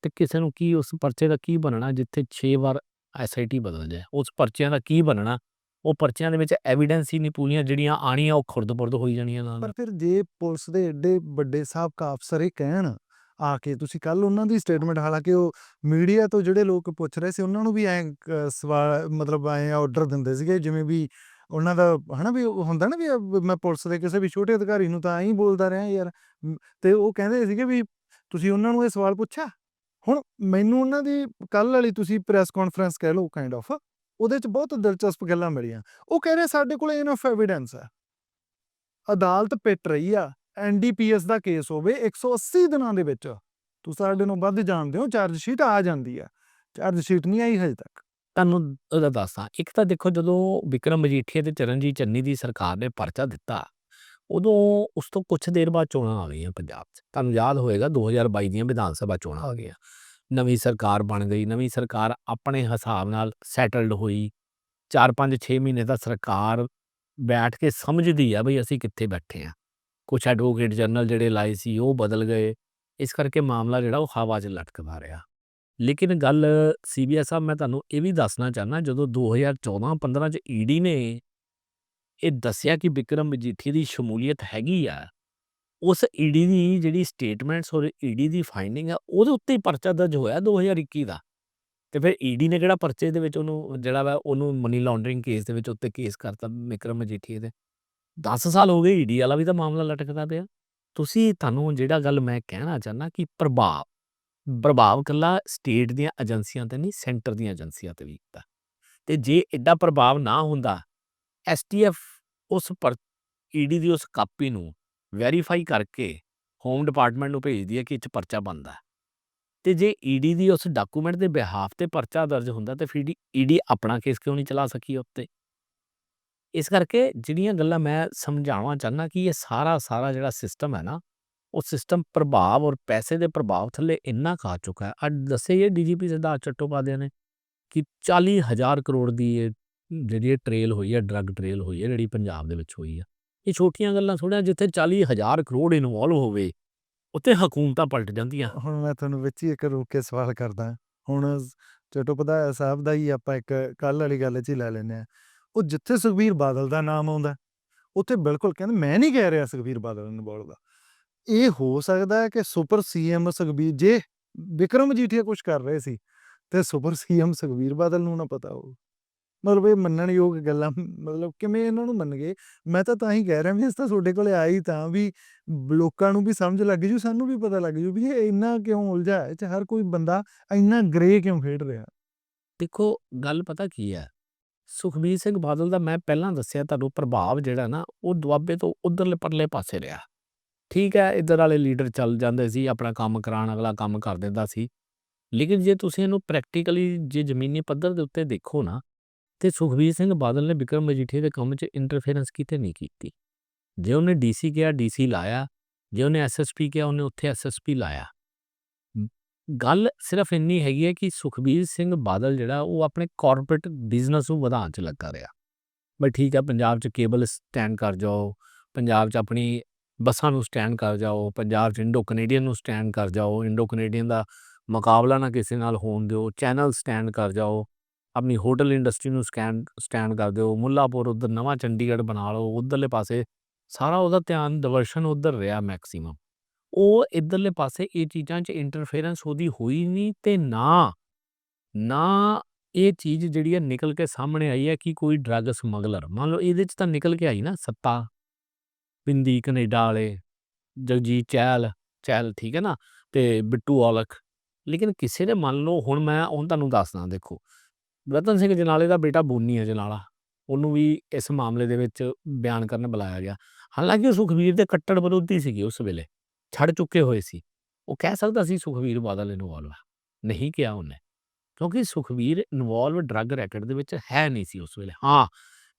ਤੇ ਕਿਸੇ ਨੂੰ ਕੀ ਉਸ ਪਰਚੇ ਦਾ ਕੀ ਬਣਨਾ ਜਿੱਥੇ 6 ਵਾਰ ਐਸਆਈਟੀ ਬਦਲ ਜਾਏ? ਉਸ ਪਰਚਿਆਂ ਦਾ ਕੀ ਬਣਨਾ? ਉਹ ਪਰਚਿਆਂ ਦੇ ਵਿੱਚ ਐਵੀਡੈਂਸ ਹੀ ਨਹੀਂ ਪੂਰੀਆਂ ਜਿਹੜੀਆਂ ਆਣੀਆਂ ਉਹ ਖੁਰਦ-ਪੁਰਦ ਹੋਈ ਜਾਣੀਆਂ ਨਾਲ ਪਰ ਫਿਰ ਜੇ ਪੁਲਿਸ ਦੇ ਏਡੇ ਵੱਡੇ ਸਾਬਕਾ ਅਫਸਰ ਇਹ ਕਹਿਣ ਆ ਕੇ ਤੁਸੀਂ ਕੱਲ ਉਹਨਾਂ ਦੀ ਸਟੇਟਮੈਂਟ ਹਾਲਾਂਕਿ ਉਹ ਮੀਡੀਆ ਤੋਂ ਜਿਹੜੇ ਲੋਕ ਪੁੱਛ ਰਹੇ ਸੀ ਉਹਨਾਂ ਨੂੰ ਵੀ ਐ ਸਵਾਲ ਮਤਲਬ ਐ ਆਰਡਰ ਦਿੰਦੇ ਸੀਗੇ ਜਿਵੇਂ ਵੀ ਉਹਨਾਂ ਦਾ ਹਨਾ ਵੀ ਉਹ ਹੁੰਦਾ ਨਾ ਵੀ ਮੈਂ ਪੁਲਿਸ ਦੇ ਕਿਸੇ ਵੀ ਛੋਟੇ ਅਧਿਕਾਰੀ ਨੂੰ ਤਾਂ ਐਂ ਬੋਲਦਾ ਰਿਹਾ ਯਾਰ ਤੇ ਉਹ ਕਹਿੰਦੇ ਸੀਗੇ ਵੀ ਤੁਸੀਂ ਉਹਨਾਂ ਨੂੰ ਇਹ ਸਵਾਲ ਪੁੱਛਿਆ? ਹੁਣ ਮੈਨੂੰ ਉਹਨਾਂ ਦੀ ਕੱਲ ਵਾਲੀ ਤੁਸੀਂ ਪ੍ਰੈਸ ਕਾਨਫਰੰਸ ਕਹਿ ਲਓ ਕਾਈਂਡ ਆਫ ਉਹਦੇ ਚ ਬਹੁਤ ਦਿਲਚਸਪ ਗੱਲਾਂ ਮਿਲੀਆਂ। ਉਹ ਕਹਿ ਰਹੇ ਸਾਡੇ ਕੋਲ ਇਨਫ ਐਵੀਡੈਂਸ ਹੈ। ਅਦਾਲਤ ਪਿੱਟ ਰਹੀ ਆ ਐਨਡੀਪੀਐਸ ਦਾ ਕੇਸ ਹੋਵੇ 180 ਦਿਨਾਂ ਦੇ ਵਿੱਚ ਤੁਸੀਂ ਸਾਡੇ ਨੂੰ ਵੱਧ ਜਾਣਦੇ ਹੋ ਚਾਰਜ ਸ਼ੀਟ ਆ ਜਾਂਦੀ ਆ। ਚਾਰਜ ਸ਼ੀਟ ਨਹੀਂ ਆਈ ਹਜੇ ਤੱਕ। ਤੁਹਾਨੂੰ ਉਹਦਾ ਦੱਸਾਂ ਇੱਕ ਤਾਂ ਦੇਖੋ ਜਦੋਂ ਵਿਕਰਮ ਮਜੀਠੀਆ ਤੇ ਚਰਨਜੀਤ ਚੰਨੀ ਦੀ ਸਰਕਾਰ ਨੇ ਪਰਚਾ ਦਿੱਤਾ, ਉਦੋਂ ਉਸ ਤੋਂ ਕੁਝ ਦੇਰ ਬਾਅਦ ਚੋਣਾਂ ਆ ਗਈਆਂ ਪੰਜਾਬ 'ਚ। ਤੁਹਾਨੂੰ ਯਾਦ ਹੋਏਗਾ 2022 ਦੀਆਂ ਵਿਧਾਨ ਸਭਾ ਚੋਣਾਂ ਆ ਗਈਆਂ। ਨਵੀਂ ਸਰਕਾਰ ਬਣ ਗਈ, ਨਵੀਂ ਸਰਕਾਰ ਆਪਣੇ ਹਿਸਾਬ ਨਾਲ ਸੈਟਲਡ ਹੋਈ। 4 5 6 ਮਹੀਨੇ ਦਾ ਸਰਕਾਰ ਬੈਠ ਕੇ ਸਮਝਦੀ ਆ ਬਈ ਅਸੀਂ ਕਿੱਥੇ ਬੈਠੇ ਆ। ਕੁਝ ਐਡਵੋਕੇਟ ਜਨਰਲ ਜਿਹੜੇ ਲਾਏ ਸੀ ਉਹ ਬਦਲ ਗਏ। ਇਸ ਕਰਕੇ ਮਾਮਲਾ ਜਿਹੜਾ ਉਹ ਹਵਾ 'ਚ ਲਟਕਦਾ ਰਿਹਾ। ਲੇਕਿਨ ਗੱਲ ਸੀਬੀਆਈ ਸਾਹਿਬ ਮੈਂ ਤੁਹਾਨੂੰ ਇਹ ਵੀ ਦੱਸਣਾ ਚਾਹਨਾ ਜਦੋਂ 2014-15 ਚ ਈਡੀ ਨੇ ਇਹ ਦੱਸਿਆ ਕਿ ਵਿਕਰਮ ਮਜੀਠੀ ਦੀ ਸ਼ਮੂਲੀਅਤ ਹੈਗੀ ਆ, ਉਸ ਈਡੀ ਦੀ ਜਿਹੜੀ ਸਟੇਟਮੈਂਟਸ ਔਰ ਈਡੀ ਦੀ ਫਾਈਂਡਿੰਗ ਆ, ਉਹਦੇ ਉੱਤੇ ਹੀ ਪਰਚਾ ਦਰਜ ਹੋਇਆ 2021 ਦਾ। ਤੇ ਫਿਰ ਈਡੀ ਨੇ ਕਿਹੜਾ ਪਰਚੇ ਦੇ ਵਿੱਚ ਉਹਨੂੰ, ਜਿਹੜਾ ਵਾ ਉਹਨੂੰ ਮਨੀ ਲਾਂਡਰਿੰਗ ਕੇਸ ਦੇ ਵਿੱਚ ਉੱਤੇ ਕੇਸ ਕਰਤਾ ਵਿਕਰਮ ਮਜੀਠੀ ਦੇ। 10 ਸਾਲ ਹੋ ਗਏ ਈਡੀ ਵਾਲਾ ਵੀ ਤਾਂ ਮਾਮਲਾ ਲਟਕਦਾ ਪਿਆ। ਤੁਸੀਂ, ਤੁਹਾਨੂੰ ਜਿਹੜਾ ਗੱਲ ਮੈਂ ਕਹਿਣਾ ਚਾਹਨਾ ਕਿ ਪ੍ਰਭਾਵ ਪ੍ਰਭਾਵ ਕੱਲਾ ਸਟੇਟ ਦੀਆਂ ਏਜੰਸੀਆਂ ਤੇ ਨਹੀਂ ਸੈਂਟਰ ਦੀਆਂ ਏਜੰਸੀਆਂ ਤੇ ਵੀ ਕੀਤਾ ਤੇ ਜੇ ਐਡਾ ਪ੍ਰਭਾਵ ਨਾ ਹੁੰਦਾ ਐਸਟੀਐਫ ਉਸ ਪਰ ਈਡੀ ਦੀ ਉਸ ਕਾਪੀ ਨੂੰ ਵੈਰੀਫਾਈ ਕਰਕੇ ਹੋਮ ਡਿਪਾਰਟਮੈਂਟ ਨੂੰ ਭੇਜਦੀ ਹੈ ਕਿ ਇਹ 'ਚ ਪਰਚਾ ਬਣਦਾ ਹੈ। ਤੇ ਜੇ ਈਡੀ ਦੀ ਉਸ ਡਾਕੂਮੈਂਟ ਦੇ ਬਿਹਾਫ ਤੇ ਪਰਚਾ ਦਰਜ ਹੁੰਦਾ ਤੇ ਫਿਰ ਈਡੀ ਆਪਣਾ ਕੇਸ ਕਿਉਂ ਨਹੀਂ ਚਲਾ ਸਕੀ ਉੱਤੇ ਇਸ ਕਰਕੇ ਜਿਹੜੀਆਂ ਗੱਲਾਂ ਮੈਂ ਸਮਝਾਉਣਾ ਚਾਹੁੰਦਾ ਕਿ ਇਹ ਸਾਰਾ ਸਾਰਾ ਜਿਹੜਾ ਸਿਸਟਮ ਹੈ ਨਾ ਉਹ ਸਿਸਟਮ ਪ੍ਰਭਾਵ ਔਰ ਪੈਸੇ ਦੇ ਪ੍ਰਭਾਵ ਥੱਲੇ ਇੰਨਾ ਖਾ ਚੁੱਕਾ ਹੈ। ਅੱਜ ਦੱਸੇ ਇਹ ਡੀਜੀਪੀ ਸਿਧਾਰਥ ਚੱਟੋਪਾਧਿਆ ਨੇ ਕਿ 40000 ਕਰੋੜ ਦੀ ਇਹ ਜਿਹੜੀ ਇਹ ਟ੍ਰੇਲ ਹੋਈ ਹੈ ਡਰੱਗ ਟ੍ਰੇਲ ਹੋਈ ਹੈ, ਜਿਹੜੀ ਪੰਜਾਬ ਦੇ ਵਿੱਚ ਹੋਈ ਹੈ ਇਹ ਛੋਟੀਆਂ ਗੱਲਾਂ ਥੋੜ੍ਹੀਆਂ ਜਿੱਥੇ 40000 ਕਰੋੜ ਇਨਵੋਲਵ ਹੋਵੇ, ਉੱਥੇ ਹਕੂਮਤਾਂ ਪਲਟ ਜਾਂਦੀਆਂ। ਹੁਣ ਮੈਂ ਤੁਹਾਨੂੰ ਵਿੱਚ ਹੀ ਇੱਕ ਰੋਕ ਕੇ ਸਵਾਲ ਕਰਦਾ ਹੁਣ ਚਟੋਪਧਾਇਆ ਸਾਹਿਬ ਦਾ ਹੀ ਆਪਾਂ ਇੱਕ ਕੱਲ ਵਾਲੀ ਗੱਲ 'ਚ ਹੀ ਲੈ ਲੈਂਦੇ ਆ ਉਹ ਜਿੱਥੇ ਸੁਖਬੀਰ ਬਾਦਲ ਦਾ ਨਾਮ ਆਉਂਦਾ, ਉੱਥੇ ਬਿਲਕੁਲ ਕਹਿੰਦੇ ਮੈਂ ਨਹੀਂ ਕਹਿ ਰਿਹਾ ਸੁਖਬੀਰ ਬਾਦਲ ਨੂੰ ਬੋਲਦਾ। ਇਹ ਹੋ ਸਕਦਾ ਹੈ ਕਿ ਸੁਪਰ ਸੀਐਮ ਸੁਖਬੀਰ, ਜੇ ਵਿਕਰਮ ਜੀਠੀਆ ਕੁਝ ਕਰ ਰਹੇ ਸੀ, ਤੇ ਸੁਪਰ ਸੀਐਮ ਸੁਖਬੀਰ ਬਾਦਲ ਨੂੰ ਨਾ ਪਤਾ ਹੋ ਮਤਲਬ ਇਹ ਮੰਨਣਯੋਗ ਗੱਲਾਂ, ਮਤਲਬ ਕਿਵੇਂ ਇਹਨਾਂ ਨੂੰ ਮੰਨ ਗਏ ਮੈਂ ਤਾਂ ਤਾਂ ਹੀ ਕਹਿ ਰਿਹਾ ਵੀ ਇਸ ਤਾਂ ਤੁਹਾਡੇ ਕੋਲੇ ਆਈ ਤਾਂ ਵੀ ਲੋਕਾਂ ਨੂੰ ਵੀ ਸਮਝ ਲੱਗ ਜੂ, ਸਾਨੂੰ ਵੀ ਪਤਾ ਲੱਗ ਜੂ ਵੀ ਇਹ ਇੰਨਾ ਕਿਉਂ ਉਲਝਾ ਹੈ ਤੇ ਹਰ ਕੋਈ ਬੰਦਾ ਇੰਨਾ ਗ੍ਰੇ ਕਿਉਂ ਖੇਡ ਰਿਹਾ? ਦੇਖੋ, ਗੱਲ ਪਤਾ ਕੀ ਹੈ? ਸੁਖਬੀਰ ਸਿੰਘ ਬਾਦਲ ਦਾ ਮੈਂ ਪਹਿਲਾਂ ਦੱਸਿਆ, ਤੁਹਾਨੂੰ ਪ੍ਰਭਾਵ ਜਿਹੜਾ ਨਾ, ਉਹ ਦੁਆਬੇ ਤੋਂ ਉਧਰਲੇ ਪਰਲੇ ਪਾਸੇ ਰਿਹਾ। ਠੀਕ ਹੈ, ਇੱਧਰ ਵਾਲੇ ਲੀਡਰ ਚੱਲ ਜਾਂਦੇ ਸੀ, ਆਪਣਾ ਕੰਮ ਕਰਾਉਣ, ਅਗਲਾ ਕੰਮ ਕਰ ਦਿੰਦਾ ਸੀ। ਲੇਕਿਨ ਜੇ ਤੁਸੀਂ ਇਹਨੂੰ ਪ੍ਰੈਕਟੀਕਲੀ ਜੇ ਜ਼ਮੀਨੀ ਪੱਧਰ ਦੇ ਉੱਤੇ ਦੇਖੋ ਨਾ, ਤੇ ਸੁਖਬੀਰ ਸਿੰਘ ਬਾਦਲ ਨੇ ਵਿਕਰਮ ਮਜੀਠੀਆ ਦੇ ਕੰਮ 'ਚ ਇੰਟਰਫੇਰੈਂਸ ਕਿਤੇ ਨਹੀਂ ਕੀਤੀ। ਜੇ ਉਹਨੇ ਡੀਸੀ ਕਿਹਾ ਡੀਸੀ ਲਾਇਆ। ਜੇ ਉਹਨੇ ਐਸਐਸਪੀ ਕਿਹਾ, ਉਹਨੇ ਉੱਥੇ ਐਸਐਸਪੀ ਲਾਇਆ। ਗੱਲ ਸਿਰਫ ਇੰਨੀ ਹੈਗੀ ਹੈ ਕਿ ਸੁਖਬੀਰ ਸਿੰਘ ਬਾਦਲ ਜਿਹੜਾ, ਉਹ ਆਪਣੇ ਕਾਰਪੋਰੇਟ ਬਿਜ਼ਨਸ ਨੂੰ ਵਧਾਉਣ 'ਚ ਲੱਗਾ ਰਿਹਾ। ਬਈ ਠੀਕ ਹੈ, ਪੰਜਾਬ 'ਚ ਕੇਬਲ ਸਟੈਂਡ ਕਰ ਜਾਓ, ਪੰਜਾਬ 'ਚ ਆਪਣੀ ਬੱਸਾਂ ਨੂੰ ਸਟੈਂਡ ਕਰ ਜਾਓ, ਪੰਜਾਬ 'ਚ ਇੰਡੋ ਕੈਨੇਡੀਅਨ ਨੂੰ ਸਟੈਂਡ ਕਰ ਜਾਓ, ਇੰਡੋ ਕੈਨੇਡੀਅਨ ਦਾ ਮੁਕਾਬਲਾ ਨਾ ਕਿਸੇ ਨਾਲ ਹੋਣ ਦਿਓ, ਚੈਨਲ ਸਟੈਂਡ ਕਰ ਜਾਓ, ਆਪਣੀ ਹੋਟਲ ਇੰਡਸਟਰੀ ਨੂੰ ਸਕੈਨ ਸਟੈਂਡ ਕਰ ਦਿਓ, ਮੁੱਲਾਪੁਰ ਉਧਰ ਨਵਾਂ ਚੰਡੀਗੜ੍ਹ ਬਣਾ ਲਓ, ਉਧਰਲੇ ਪਾਸੇ ਸਾਰਾ ਉਹਦਾ ਧਿਆਨ ਡਿਵਰਸ਼ਨ ਉਧਰ ਰਿਹਾ ਮੈਕਸਿਮਮ ਉਹ ਇਧਰਲੇ ਪਾਸੇ ਇਹ ਚੀਜ਼ਾਂ 'ਚ ਇੰਟਰਫੇਰੈਂਸ ਉਹਦੀ ਹੋਈ ਨਹੀਂ ਤੇ ਨਾ ਨਾ ਇਹ ਚੀਜ਼ ਜਿਹੜੀ ਹੈ ਨਿਕਲ ਕੇ ਸਾਹਮਣੇ ਆਈ ਹੈ ਕਿ ਕੋਈ ਡਰੱਗ ਸਮਗਲਰ ਮੰਨ ਲਓ ਇਹਦੇ 'ਚ ਤਾਂ ਨਿਕਲ ਕੇ ਆਈ ਨਾ ਸੱਤਾ। ਬਿੰਦੀ ਕੈਨੇਡਾ ਵਾਲੇ, ਜਗਜੀਤ ਚਹਿਲ ਚਹਿਲ ਠੀਕ ਹੈ ਨਾ, ਤੇ ਬਿੱਟੂ ਔਲਖ। ਲੇਕਿਨ ਕਿਸੇ ਨੇ ਮੰਨ ਲਓ, ਹੁਣ ਮੈਂ ਹੁਣ ਤੁਹਾਨੂੰ ਦੱਸਦਾ, ਦੇਖੋ, ਰਤਨ ਸਿੰਘ ਜਨਾਲੇ ਦਾ ਬੇਟਾ ਬੋਨੀ ਹੈ ਜਨਾਲਾ। ਉਹਨੂੰ ਵੀ ਇਸ ਮਾਮਲੇ ਦੇ ਵਿੱਚ ਬਿਆਨ ਕਰਨ ਬੁਲਾਇਆ ਗਿਆ। ਹਾਲਾਂਕਿ ਉਹ ਸੁਖਵੀਰ ਦੇ ਕੱਟੜ ਵਿਰੋਧੀ ਸੀਗੇ ਉਸ ਵੇਲੇ, ਛੱਡ ਚੁੱਕੇ ਹੋਏ ਸੀ। ਉਹ ਕਹਿ ਸਕਦਾ ਸੀ ਸੁਖਵੀਰ ਬਾਦਲ ਇਨਵੋਲਵ ਹੈ ਨਹੀਂ ਕਿਹਾ ਉਹਨੇ। ਕਿਉਂਕਿ ਸੁਖਵੀਰ ਇਨਵੋਲਵ ਡਰੱਗ ਰੈਕਟ ਦੇ ਵਿੱਚ ਹੈ ਨਹੀਂ ਸੀ ਉਸ ਵੇਲੇ। ਹਾਂ,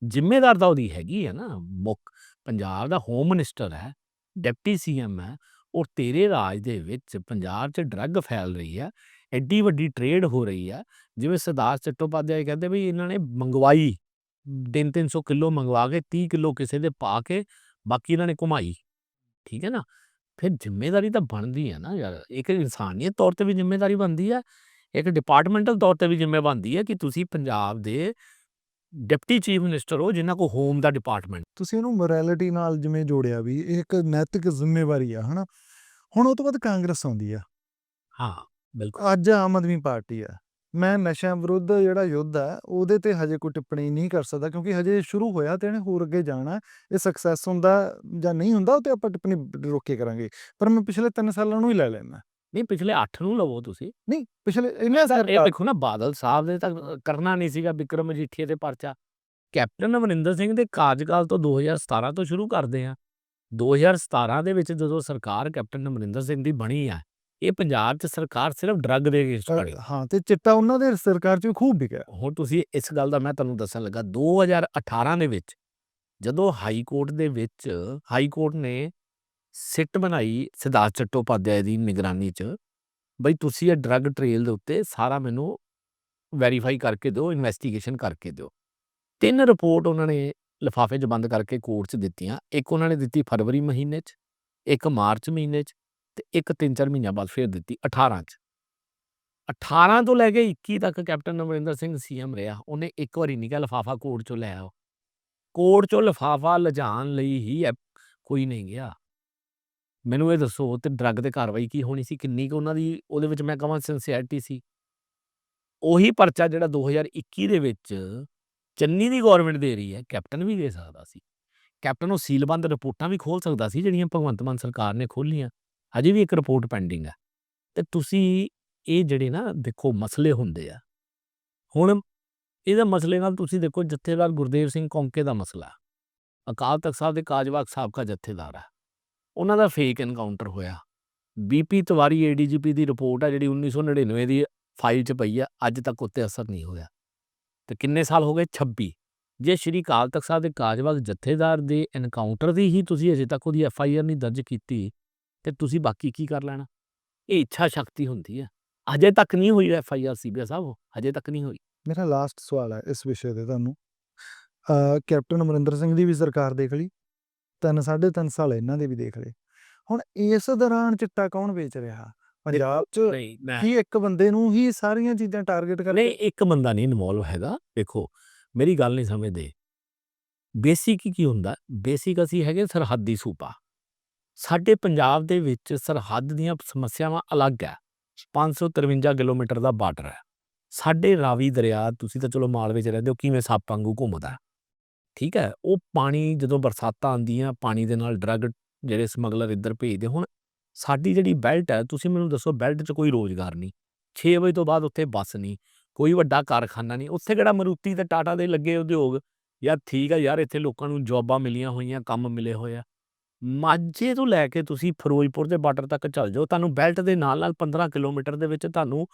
ਜ਼ਿੰਮੇਦਾਰ ਤਾਂ ਉਹਦੀ ਹੈਗੀ ਹੈ ਨਾ, ਮੁੱਖ। ਪੰਜਾਬ ਦਾ ਹੋਮ ਮਿਨਿਸਟਰ ਹੈ ਡਿਪਟੀ ਸੀਐਮ ਹੈ, ਔਰ ਤੇਰੇ ਰਾਜ ਦੇ ਵਿੱਚ ਪੰਜਾਬ 'ਚ ਡਰੱਗ ਫੈਲ ਰਹੀ ਹੈ, ਐਡੀ ਵੱਡੀ ਟ੍ਰੇਡ ਹੋ ਰਹੀ ਹੈ, ਜਿਵੇਂ ਸਰਦਾਰ ਚਟੋਪਾਧਿਆਏ ਕਹਿੰਦੇ ਵੀ ਇਹਨਾਂ ਨੇ ਮੰਗਵਾਈ, ਤਿੰਨ 300 ਕਿਲੋ ਮੰਗਵਾ ਕੇ 30 ਕਿਲੋ ਕਿਸੇ ਦੇ ਪਾ ਕੇ ਬਾਕੀ ਇਹਨਾਂ ਨੇ ਘੁਮਾਈ, ਠੀਕ ਹੈ ਨਾ? ਫਿਰ ਜ਼ਿੰਮੇਵਾਰੀ ਤਾਂ ਬਣਦੀ ਹੈ ਨਾ ਯਾਰ, ਇੱਕ ਇਨਸਾਨੀਅਤ ਤੌਰ ਤੇ ਵੀ ਜ਼ਿੰਮੇਵਾਰੀ ਬਣਦੀ ਹੈ, ਇੱਕ ਡਿਪਾਰਟਮੈਂਟਲ ਤੌਰ ਤੇ ਵੀ ਜ਼ਿੰਮੇ ਬਣਦੀ ਹੈ ਕਿ ਤੁਸੀਂ ਪੰਜਾਬ ਦੇ ਡਿਪਟੀ ਚੀਫ ਮਿਨਿਸਟਰ ਹੋ ਜਿਨ੍ਹਾਂ ਕੋ ਹੋਮ ਦਾ ਡਿਪਾਰਟਮੈਂਟ। ਤੁਸੀਂ ਇਹਨੂੰ ਮੋਰੈਲਿਟੀ ਨਾਲ ਜਿਵੇਂ ਜੋੜਿਆ ਵੀ ਇਹ ਇੱਕ ਨੈਤਿਕ ਜ਼ਿੰਮੇਵਾਰੀ ਆ ਹਨਾ? ਹੁਣ ਉਹ ਤੋਂ ਬਾਅਦ ਕਾਂਗਰਸ ਆਉਂਦੀ ਆ। ਹਾਂ ਬਿਲਕੁਲ। ਅੱਜ ਆਮ ਆਦਮੀ ਪਾਰਟੀ ਆ। ਮੈਂ ਨਸ਼ਿਆਂ ਵਿਰੁੱਧ ਜਿਹੜਾ ਯੁੱਧ ਹੈ ਉਹਦੇ ਤੇ ਹਜੇ ਕੋਈ ਟਿੱਪਣੀ ਨਹੀਂ ਕਰ ਸਕਦਾ ਕਿਉਂਕਿ ਹਜੇ ਸ਼ੁਰੂ ਹੋਇਆ ਤੇ ਇਹਨੇ ਹੋਰ ਅੱਗੇ ਜਾਣਾ। ਇਹ ਸਕਸੈਸ ਹੁੰਦਾ ਜਾਂ ਨਹੀਂ ਹੁੰਦਾ ਉਹ ਤੇ ਆਪਾਂ ਟਿੱਪਣੀ ਰੋਕ ਕਰਾਂਗੇ। ਪਰ ਮੈਂ ਪਿਛਲੇ 3 ਸਾਲਾਂ ਨੂੰ ਹੀ ਲੈ ਲੈਣਾ ਨਹੀਂ ਪਿਛਲੇ 8 ਨੂੰ ਲਵੋ ਤੁਸੀਂ। ਨਹੀਂ ਪਿਛਲੇ ਇਹਨੇ ਸਰ ਇਹ ਦੇਖੋ ਨਾ ਬਾਦਲ ਸਾਹਿਬ ਦੇ ਤਾਂ ਕਰਨਾ ਨਹੀਂ ਸੀਗਾ ਵਿਕਰਮ ਮਜੀਠੀਆ ਤੇ ਪਰਚਾ। ਕੈਪਟਨ ਅਮਰਿੰਦਰ ਸਿੰਘ ਦੇ ਕਾਰਜਕਾਲ ਤੋਂ 2017 ਤੋਂ ਸ਼ੁਰੂ ਕਰਦੇ ਆ। 2017 ਦੇ ਵਿੱਚ ਜਦੋਂ ਸਰਕਾਰ ਕੈਪਟਨ ਅਮਰਿੰਦਰ ਸਿੰਘ ਦੀ ਬਣੀ ਆ ਇਹ ਪੰਜਾਬ 'ਚ ਸਰਕਾਰ ਸਿਰਫ ਡਰੱਗ ਦੇ ਖੜੀ ਹਾਂ ਤੇ ਚਿੱਟਾ ਉਹਨਾਂ ਦੇ ਸਰਕਾਰ ਚ ਵੀ ਖੂਬ ਵਿਕਿਆ। ਹੁਣ ਤੁਸੀਂ ਇਸ ਗੱਲ ਦਾ ਮੈਂ ਤੁਹਾਨੂੰ ਦੱਸਣ ਲੱਗਾ 2018 ਦੇ ਵਿੱਚ ਜਦੋਂ ਹਾਈ ਕੋਰਟ ਦੇ ਵਿੱਚ ਹਾਈ ਕੋਰਟ ਨੇ ਸਿੱਟ ਬਣਾਈ ਸਿਧਾਰਥ ਚਟੋਪਾਧਿਆਏ ਦੀ ਨਿਗਰਾਨੀ 'ਚ, ਬਈ ਤੁਸੀਂ ਇਹ ਡਰੱਗ ਟ੍ਰੇਲ ਦੇ ਉੱਤੇ ਸਾਰਾ ਮੈਨੂੰ ਵੈਰੀਫਾਈ ਕਰਕੇ ਦਿਓ ਇਨਵੈਸਟੀਗੇਸ਼ਨ ਕਰਕੇ ਦਿਓ। ਤਿੰਨ ਰਿਪੋਰਟ ਉਹਨਾਂ ਨੇ ਲਿਫਾਫੇ 'ਚ ਬੰਦ ਕਰਕੇ ਕੋਰਟ 'ਚ ਦਿੱਤੀਆਂ। ਇੱਕ ਉਹਨਾਂ ਨੇ ਦਿੱਤੀ ਫਰਵਰੀ ਮਹੀਨੇ 'ਚ, ਇੱਕ ਮਾਰਚ ਮਹੀਨੇ 'ਚ ਤੇ ਇੱਕ 3-4 ਮਹੀਨਿਆਂ ਬਾਅਦ ਫਿਰ ਦਿੱਤੀ 18 'ਚ। 18 ਤੋਂ ਲੈ ਕੇ 21 ਤੱਕ ਕੈਪਟਨ ਅਮਰਿੰਦਰ ਸਿੰਘ ਸੀਐਮ ਰਿਹਾ। ਉਹਨੇ ਇੱਕ ਵਾਰੀ ਨਹੀਂ ਕਿਹਾ ਲਿਫਾਫਾ ਕੋਰਟ 'ਚੋਂ ਲੈ ਆਓ। ਕੋਰਟ 'ਚੋਂ ਲਿਫਾਫਾ ਲਿਜਾਣ ਲਈ ਹੀ ਐ- ਕੋਈ ਨਹੀਂ ਗਿਆ। ਮੈਨੂੰ ਇਹ ਦੱਸੋ ਤੇ ਡਰੱਗ ਤੇ ਕਾਰਵਾਈ ਕੀ ਹੋਣੀ ਸੀ? ਕਿੰਨੀ ਕੁ ਉਹਨਾਂ ਦੀ ਉਹਦੇ ਵਿੱਚ ਮੈਂ ਕਹਾਂ ਸਿੰਸੀਅਰਿਟੀ ਸੀ? ਉਹੀ ਪਰਚਾ ਜਿਹੜਾ 2021 ਦੇ ਵਿੱਚ ਚੰਨੀ ਦੀ ਗਵਰਨਮੈਂਟ ਦੇ ਰਹੀ ਹੈ, ਕੈਪਟਨ ਵੀ ਦੇ ਸਕਦਾ ਸੀ। ਕੈਪਟਨ ਉਹ ਸੀਲਬੰਦ ਰਿਪੋਰਟਾਂ ਵੀ ਖੋਲ ਸਕਦਾ ਸੀ ਜਿਹੜੀਆਂ ਭਗਵੰਤ ਮਾਨ ਸਰਕਾਰ ਨੇ ਖੋਲੀਆਂ ਹਜੇ ਵੀ ਇੱਕ ਰਿਪੋਰਟ ਪੈਂਡਿੰਗ ਹੈ। ਤੇ ਤੁਸੀਂ ਇਹ ਜਿਹੜੇ ਨਾ ਦੇਖੋ ਮਸਲੇ ਹੁੰਦੇ ਆ। ਹੁਣ ਇਹਦੇ ਮਸਲੇ ਨਾਲ ਤੁਸੀਂ ਦੇਖੋ ਜਥੇਦਾਰ ਗੁਰਦੇਵ ਸਿੰਘ ਕੌਂਕੇ ਦਾ ਮਸਲਾ। ਅਕਾਲ ਤਖਤ ਸਾਹਿਬ ਦੇ ਕਾਜਵਾਕ ਸਾਬਕਾ ਜਥੇਦਾਰ ਹੈ ਉਹਨਾਂ ਦਾ ਫੇਕ ਐਨਕਾਊਂਟਰ ਹੋਇਆ। ਬੀਪੀ ਤਿਵਾਰੀ ਏਡੀਜੀਪੀ ਦੀ ਰਿਪੋਰਟ ਆ ਜਿਹੜੀ 1999 ਦੀ ਫਾਈਲ 'ਚ ਪਈ ਆ, ਅੱਜ ਤੱਕ ਉੱਤੇ ਅਸਰ ਨਹੀਂ ਹੋਇਆ। ਤੇ ਕਿੰਨੇ ਸਾਲ ਹੋ ਗਏ? 26 ਜੇ ਸ਼੍ਰੀ ਅਕਾਲ ਤਖਤ ਸਾਹਿਬ ਦੇ ਕਾਜਵਾਕ ਜਥੇਦਾਰ ਦੇ ਐਨਕਾਊਂਟਰ ਦੀ ਹੀ ਤੁਸੀਂ ਅਜੇ ਤੱਕ ਉਹਦੀ ਐਫ ਆਈ ਆਰ ਨਹੀਂ ਦਰਜ ਕੀਤੀ, ਤੇ ਤੁਸੀਂ ਬਾਕੀ ਕੀ ਕਰ ਲੈਣਾ? ਇਹ ਇੱਛਾ ਸ਼ਕਤੀ ਹੁੰਦੀ ਹੈ ਅਜੇ ਤੱਕ ਨਹੀਂ ਹੋਈ ਐਫ ਆਈ ਆਰ ਸੀਬੀਆਈ ਸਾਹਿਬ ਹਜੇ ਤੱਕ ਨਹੀਂ ਹੋਈ। ਮੇਰਾ ਲਾਸਟ ਸਵਾਲ ਹੈ ਇਸ ਵਿਸ਼ੇ ਤੇ ਤੁਹਾਨੂੰ। ਕੈਪਟਨ ਅਮਰਿੰਦਰ ਸਿੰਘ ਦੀ ਵੀ ਸਰਕਾਰ ਦੇਖ ਲਈ। ਤਿੰਨ ਸਾਢੇ ਤਿੰਨ ਸਾਲ ਇਹਨਾਂ ਦੇ ਵੀ ਦੇਖ ਲਏ। ਹੁਣ ਇਸ ਦੌਰਾਨ ਚਿੱਟਾ ਕੌਣ ਵੇਚ ਰਿਹਾ? ਪੰਜਾਬ 'ਚ ਨਹੀਂ ਕੀ ਇੱਕ ਬੰਦੇ ਨੂੰ ਹੀ ਸਾਰੀਆਂ ਚੀਜ਼ਾਂ ਟਾਰਗੇਟ ਨਹੀਂ ਕਰਕੇ ਇੱਕ ਬੰਦਾ ਨਹੀਂ ਇਨਵੋਲਵ ਹੈਗਾ। ਦੇਖੋ ਮੇਰੀ ਗੱਲ ਨਹੀਂ ਸਮਝਦੇ। ਬੇਸਿਕ ਕੀ ਹੁੰਦਾ? ਬੇਸਿਕ ਅਸੀਂ ਹੈਗੇ ਸਰਹੱਦੀ ਸੂਬਾ। ਸਾਡੇ ਪੰਜਾਬ ਦੇ ਵਿੱਚ ਸਰਹੱਦ ਦੀਆਂ ਸਮੱਸਿਆਵਾਂ ਅਲੱਗ ਹੈ। 553 ਕਿਲੋਮੀਟਰ ਦਾ ਬਾਰਡਰ ਹੈ। ਸਾਡੇ ਰਾਵੀ ਦਰਿਆ ਤੁਸੀਂ ਤਾਂ ਚਲੋ ਮਾਲਵੇ 'ਚ ਰਹਿੰਦੇ ਹੋ ਕਿਵੇਂ ਸੱਪ ਵਾਂਗੂ ਘੁੰਮਦਾ। ਠੀਕ ਹੈ ਉਹ ਪਾਣੀ ਜਦੋਂ ਬਰਸਾਤਾਂ ਆਉਂਦੀਆਂ ਪਾਣੀ ਦੇ ਨਾਲ ਡਰੱਗ ਜਿਹੜੇ ਸਮਗਲਰ ਇੱਧਰ ਭੇਜਦੇ ਹੁਣ ਸਾਡੀ ਜਿਹੜੀ ਬੈਲਟ ਹੈ ਤੁਸੀਂ ਮੈਨੂੰ ਦੱਸੋ ਬੈਲਟ 'ਚ ਕੋਈ ਰੋਜ਼ਗਾਰ ਨਹੀਂ। 6 ਵਜੇ ਤੋਂ ਬਾਅਦ ਉੱਥੇ ਬੱਸ ਨਹੀਂ ਕੋਈ ਵੱਡਾ ਕਾਰਖਾਨਾ ਨਹੀਂ ਉੱਥੇ ਕਿਹੜਾ ਮਰੂਤੀ ਤੇ ਟਾਟਾ ਦੇ ਲੱਗੇ ਉਦਯੋਗ? ਯਾਰ ਠੀਕ ਆ ਯਾਰ ਇੱਥੇ ਲੋਕਾਂ ਨੂੰ ਜੌਬਾਂ ਮਿਲੀਆਂ ਹੋਈਆਂ ਕੰਮ ਮਿਲੇ ਹੋਏ ਆ। ਮਾਝੇ ਤੋਂ ਲੈ ਕੇ ਤੁਸੀਂ ਫਿਰੋਜ਼ਪੁਰ ਦੇ ਬਾਰਡਰ ਤੱਕ ਚੱਲ ਜਾਓ ਤੁਹਾਨੂੰ ਬੈਲਟ ਦੇ ਨਾਲ ਨਾਲ 15 ਕਿਲੋਮੀਟਰ ਦੇ ਵਿੱਚ ਤੁਹਾਨੂੰ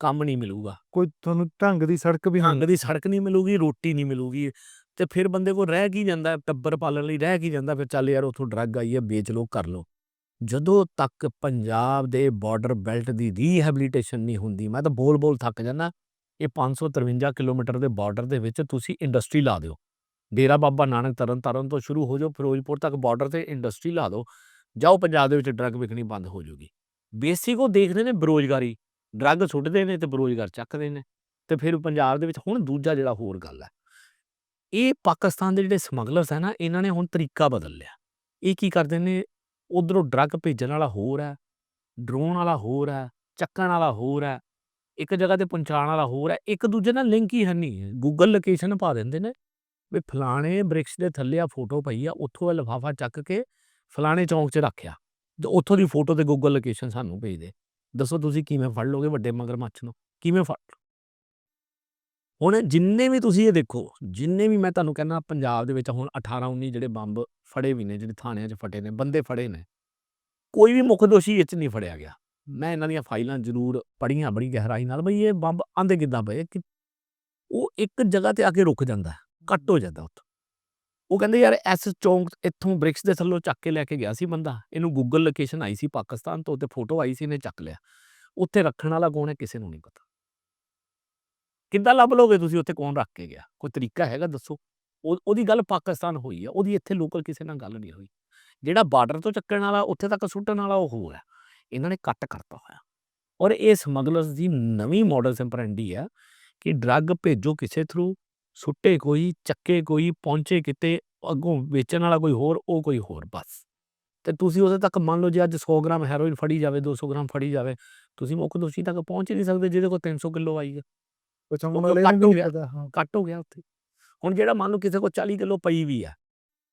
ਕੰਮ ਨਹੀਂ ਮਿਲੂਗਾ। ਕੋਈ ਤੁਹਾਨੂੰ ਢੰਗ ਦੀ ਸੜਕ ਵੀ ਢੰਗ ਦੀ ਸੜਕ ਨਹੀਂ ਮਿਲੂਗੀ ਰੋਟੀ ਨਹੀਂ ਮਿਲੂਗੀ ਤੇ ਫਿਰ ਬੰਦੇ ਕੋਲ ਰਹਿ ਕੀ ਜਾਂਦਾ ਟੱਬਰ ਪਾਲਣ ਲਈ ਰਹਿ ਕੀ ਜਾਂਦਾ ਫਿਰ ਚੱਲ ਯਾਰ ਉਥੋਂ ਡਰੱਗ ਆਈ ਹੈ, ਵੇਚ ਲਓ, ਕਰ ਲਓ। ਜਦੋਂ ਤੱਕ ਪੰਜਾਬ ਦੇ ਬਾਰਡਰ ਬੈਲਟ ਦੀ ਰੀਹੈਬਿਲਿਟੇਸ਼ਨ ਨਹੀਂ ਹੁੰਦੀ, ਮੈਂ ਤਾਂ ਬੋਲ ਬੋਲ ਥੱਕ ਜਾਂਦਾ, ਇਹ 553 ਕਿਲੋਮੀਟਰ ਦੇ ਬਾਰਡਰ ਦੇ ਵਿੱਚ ਤੁਸੀਂ ਇੰਡਸਟਰੀ ਲਾ ਦਿਓ। ਡੇਰਾ ਬਾਬਾ ਨਾਨਕ ਤਰਨ ਤਾਰਨ ਤੋਂ ਸ਼ੁਰੂ ਹੋ ਜਾਓ, ਫਿਰੋਜ਼ਪੁਰ ਤੱਕ ਬਾਰਡਰ ਤੇ ਇੰਡਸਟਰੀ ਲਾ ਦਿਓ, ਜਾਓ ਪੰਜਾਬ ਦੇ ਵਿੱਚ ਡਰੱਗ ਵਿਕਣੀ ਬੰਦ ਹੋ ਜਾਊਗੀ। ਬੇਸਿਕ ਉਹ ਦੇਖਦੇ ਨੇ ਬੇਰੁਜ਼ਗਾਰੀ ਡਰੱਗ ਸੁੱਟਦੇ ਨੇ ਤੇ ਬੇਰੁਜ਼ਗਾਰ ਚੱਕਦੇ ਨੇ, ਤੇ ਫਿਰ ਪੰਜਾਬ ਦੇ ਵਿੱਚ ਹੁਣ ਦੂਜਾ ਜਿਹੜਾ ਹੋਰ ਗੱਲ ਹੈ। ਇਹ ਪਾਕਿਸਤਾਨ ਦੇ ਜਿਹੜੇ ਸਮਗਲਰਸ ਹੈ ਨਾ, ਇਹਨਾਂ ਨੇ ਹੁਣ ਤਰੀਕਾ ਬਦਲ ਲਿਆ। ਇਹ ਕੀ ਕਰਦੇ ਨੇ? ਉਧਰੋਂ ਡਰੱਗ ਭੇਜਣ ਵਾਲਾ ਹੋਰ ਹੈ, ਡਰੋਨ ਵਾਲਾ ਹੋਰ ਹੈ, ਚੱਕਣ ਵਾਲਾ ਹੋਰ ਹੈ, ਇੱਕ ਜਗ੍ਹਾ ਤੇ ਪਹੁੰਚਾਉਣ ਵਾਲਾ ਹੋਰ ਹੈ, ਇੱਕ ਦੂਜੇ ਨਾਲ ਲਿੰਕ ਹੀ ਹੈ ਨਹੀਂ। ਗੂਗਲ ਲੋਕੇਸ਼ਨ ਪਾ ਦਿੰਦੇ ਨੇ ਵੀ ਫਲਾਣੇ ਬ੍ਰਿਕਸ ਦੇ ਥੱਲੇ ਆ ਫੋਟੋ ਪਈ ਆ, ਉੱਥੋਂ ਇਹ ਲਿਫਾਫਾ ਚੱਕ ਕੇ ਫਲਾਣੇ ਚੌਂਕ 'ਚ ਰੱਖਿਆ ਤੇ ਉੱਥੋਂ ਦੀ ਫੋਟੋ ਤੇ ਗੂਗਲ ਲੋਕੇਸ਼ਨ ਸਾਨੂੰ ਭੇਜ ਦੇ। ਦੱਸੋ ਤੁਸੀਂ ਕਿਵੇਂ ਫੜ ਲੋਗੇ ਵੱਡੇ ਮਗਰਮੱਛ ਨੂੰ? ਕਿਵੇਂ ਫੜ ਹੁਣ ਜਿੰਨੇ ਵੀ ਤੁਸੀਂ ਇਹ ਦੇਖੋ, ਜਿੰਨੇ ਵੀ ਮੈਂ ਤੁਹਾਨੂੰ ਕਹਿੰਦਾ ਪੰਜਾਬ ਦੇ ਵਿੱਚ ਹੁਣ 18 19 ਜਿਹੜੇ ਬੰਬ ਫੜੇ ਵੀ ਨੇ, ਜਿਹੜੇ ਥਾਣਿਆਂ 'ਚ ਫਟੇ ਨੇ, ਬੰਦੇ ਫੜੇ ਨੇ, ਕੋਈ ਵੀ ਮੁੱਖ ਦੋਸ਼ੀ ਇਹ 'ਚ ਨਹੀਂ ਫੜਿਆ ਗਿਆ। ਮੈਂ ਇਹਨਾਂ ਦੀਆਂ ਫਾਈਲਾਂ ਜ਼ਰੂਰ ਪੜ੍ਹੀਆਂ, ਬੜੀ ਗਹਿਰਾਈ ਨਾਲ, ਬਈ ਇਹ ਬੰਬ ਆਂਦੇ ਕਿੱਦਾਂ ਪਏ, ਕਿ ਉਹ ਇੱਕ ਜਗ੍ਹਾ ਤੇ ਆ ਕੇ ਰੁਕ ਜਾਂਦਾ ਕੱਟ ਹੋ ਜਾਂਦਾ ਉੱਥੋਂ। ਉਹ ਕਹਿੰਦੇ ਯਾਰ ਐਸ ਚੌਂਕ ਇੱਥੋਂ ਬ੍ਰਿਕਸ ਦੇ ਥੱਲੋਂ ਚੱਕ ਕੇ ਲੈ ਕੇ ਗਿਆ ਸੀ ਬੰਦਾ, ਇਹਨੂੰ ਗੂਗਲ ਲੋਕੇਸ਼ਨ ਆਈ ਸੀ ਪਾਕਿਸਤਾਨ ਤੋਂ ਤੇ ਫੋਟੋ ਆਈ ਸੀ, ਇਹਨੇ ਚੱਕ ਲਿਆ। ਉੱਥੇ ਰੱਖਣ ਵਾਲਾ ਕੌਣ ਹੈ, ਕਿਸੇ ਨੂੰ ਨਹੀਂ ਪਤਾ। ਕਿੱਦਾਂ ਲੱਭ ਲੋਗੇ ਤੁਸੀਂ ਉੱਥੇ ਕੌਣ ਰੱਖ ਕੇ ਗਿਆ? ਕੋਈ ਤਰੀਕਾ ਹੈਗਾ ਦੱਸੋ। ਉਹਦੀ ਗੱਲ ਪਾਕਿਸਤਾਨ ਹੋਈ ਆ, ਉਹਦੀ ਇੱਥੇ ਲੋਕਲ ਕਿਸੇ ਨਾਲ ਗੱਲ ਨਹੀਂ ਹੋਈ। ਜਿਹੜਾ ਬਾਰਡਰ ਤੋਂ ਚੱਕਣ ਵਾਲਾ, ਉੱਥੇ ਤੱਕ ਸੁੱਟਣ ਵਾਲਾ ਉਹ ਹੋਇਆ। ਇਹਨਾਂ ਨੇ ਕੱਟ ਕਰਤਾ ਹੋਇਆ। ਔਰ ਇਹ ਸਮਗਲਰਸ ਦੀ ਨਵੀਂ ਮਾਡਲ ਸਿੰਪਰੈਂਡੀ ਆ ਕਿ ਡਰੱਗ ਭੇਜੋ ਕਿਸੇ ਥਰੂ ਸੁੱਟੇ ਕੋਈ, ਚੱਕੇ ਕੋਈ, ਪਹੁੰਚੇ ਕਿਤੇ, ਅੱਗੋਂ ਵੇਚਣ ਵਾਲਾ ਕੋਈ ਹੋਰ, ਉਹ ਕੋਈ ਹੋਰ, ਬਸ। ਤੇ ਤੁਸੀਂ ਉਹਦੇ ਤੱਕ ਮੰਨ ਲਓ ਜੇ ਅੱਜ 100 ਗ੍ਰਾਮ ਹੈਰੋਇਨ ਫੜੀ ਜਾਵੇ 200 ਗ੍ਰਾਮ ਫੜੀ ਜਾਵੇ, ਤੁਸੀਂ ਮੁੱਖ ਦੋਸ਼ੀ ਤੱਕ ਪਹੁੰਚ ਹੀ ਨਹੀਂ ਸਕਦੇ, ਜਿਹਦੇ ਕੋਲ 300 ਕਿਲੋ ਆਈ ਹੈ ਕੱਟ ਹੋ ਗਿਆ। ਪਤਾ ਹਾਂ। ਕੱਟ ਹੋ ਗਿਆ ਉੱਥੇ। ਹੁਣ ਜਿਹੜਾ ਮੰਨ ਲਓ ਕਿਸੇ ਕੋਲ 40 ਕਿਲੋ ਪਈ ਵੀ ਆ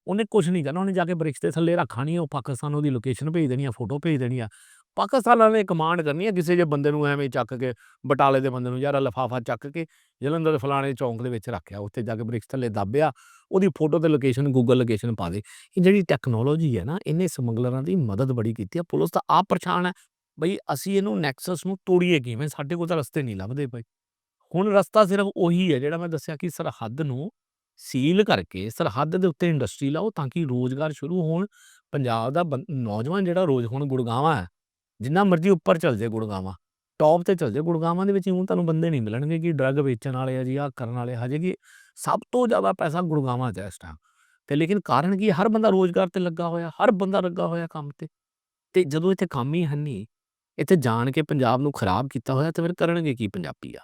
ਉਹਨੇ ਕੁਝ ਨਹੀਂ ਕਰਨਾ ਉਹਨੇ ਜਾ ਕੇ ਬ੍ਰਿਕਸ ਦੇ ਥੱਲੇ ਰੱਖਣੀ ਉਹ ਪਾਕਿਸਤਾਨ ਉਹਦੀ ਲੋਕੇਸ਼ਨ ਭੇਜ ਦੇਣੀ ਆ ਫੋਟੋ ਭੇਜ ਦੇਣੀ ਆ। ਪਾਕਿਸਤਾਨ ਵਾਲਿਆਂ ਨੇ ਕਮਾਂਡ ਕਰਨੀ ਆ ਕਿਸੇ ਜੇ ਬੰਦੇ ਨੂੰ ਐਵੇਂ ਚੱਕ ਕੇ ਬਟਾਲੇ ਦੇ ਬੰਦੇ ਨੂੰ ਯਾਰ ਲਫਾਫਾ ਚੱਕ ਕੇ ਜਲੰਧਰ ਦੇ ਫਲਾਣੇ ਚੌਂਕ ਦੇ ਵਿੱਚ ਰੱਖਿਆ ਉੱਥੇ ਜਾ ਕੇ ਬ੍ਰਿਕਸ ਥੱਲੇ ਦੱਬਿਆ ਉਹਦੀ ਫੋਟੋ ਤੇ ਲੋਕੇਸ਼ਨ ਗੂਗਲ ਲੋਕੇਸ਼ਨ ਪਾ ਦੇ। ਇਹ ਜਿਹੜੀ ਟੈਕਨੋਲੋਜੀ ਹੈ ਨਾ ਇਹਨੇ ਸਮਗਲਰਾਂ ਦੀ ਮਦਦ ਬੜੀ ਕੀਤੀ ਆ ਪੁਲਿਸ ਤਾਂ ਆਪ ਪਰੇਸ਼ਾਨ ਹੈ ਬਈ ਅਸੀਂ ਇਹਨੂੰ ਨੈਕਸਸ ਨੂੰ ਤੋੜੀਏ ਕਿਵੇਂ? ਸਾਡੇ ਕੋਲ ਤਾਂ ਰਸਤੇ ਨਹੀਂ ਲੱਭਦੇ ਪਏ ਹੁਣ ਰਸਤਾ ਸਿਰਫ ਉਹੀ ਹੈ ਜਿਹੜਾ ਮੈਂ ਦੱਸਿਆ ਕਿ ਸਰਹੱਦ ਨੂੰ ਸੀਲ ਕਰਕੇ ਸਰਹੱਦ ਦੇ ਉੱਤੇ ਇੰਡਸਟਰੀ ਲਾਓ ਤਾਂ ਕਿ ਰੋਜ਼ਗਾਰ ਸ਼ੁਰੂ ਹੋਣ। ਪੰਜਾਬ ਦਾ ਬੰ- ਨੌਜਵਾਨ ਜਿਹੜਾ ਰੋਜ਼ ਹੁਣ ਗੁੜਗਾਵਾਂ ਹੈ, ਜਿੰਨਾ ਮਰਜ਼ੀ ਉੱਪਰ ਚੱਲ ਜਾਏ ਗੁੜਗਾਵਾਂ ਟੌਪ ਤੇ ਚੱਲ ਜਾਏ ਗੁੜਗਾਵਾਂ ਦੇ ਵਿੱਚ ਹੁਣ ਤੁਹਾਨੂੰ ਬੰਦੇ ਨਹੀਂ ਮਿਲਣਗੇ ਕਿ ਡਰੱਗ ਵੇਚਣ ਵਾਲੇ ਆ ਜੀ ਆ ਕਰਨ ਵਾਲੇ, ਹਜੇ ਕਿ ਸਭ ਤੋਂ ਜ਼ਿਆਦਾ ਪੈਸਾ ਗੁੜਗਾਵਾਂ 'ਚ ਹੈ ਇਸ ਟਾਈਮ ਤੇ ਲੇਕਿਨ ਕਾਰਨ ਕੀ ਹਰ ਬੰਦਾ ਰੋਜ਼ਗਾਰ ਤੇ ਲੱਗਾ ਹੋਇਆ, ਹਰ ਬੰਦਾ ਲੱਗਾ ਹੋਇਆ ਕੰਮ ਤੇ ਤੇ ਜਦੋਂ ਇੱਥੇ ਕੰਮ ਹੀ ਹੈ ਨਹੀਂ, ਇੱਥੇ ਜਾਣ ਕੇ ਪੰਜਾਬ ਨੂੰ ਖਰਾਬ ਕੀਤਾ ਹੋਇਆ ਤੇ ਫਿਰ ਕਰਨਗੇ ਕੀ ਪੰਜਾਬੀ ਆ?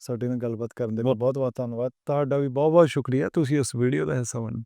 ਸਾਡੇ ਨਾਲ ਗੱਲਬਾਤ ਕਰਨ ਦੇ ਲਈ ਬਹੁਤ ਬਹੁਤ ਧੰਨਵਾਦ। ਤੁਹਾਡਾ ਵੀ ਬਹੁਤ ਬਹੁਤ ਸ਼ੁਕਰੀਆ। ਤੁਸੀਂ ਇਸ ਵੀਡੀਓ ਦਾ ਹਿੱਸਾ ਬਣੇ।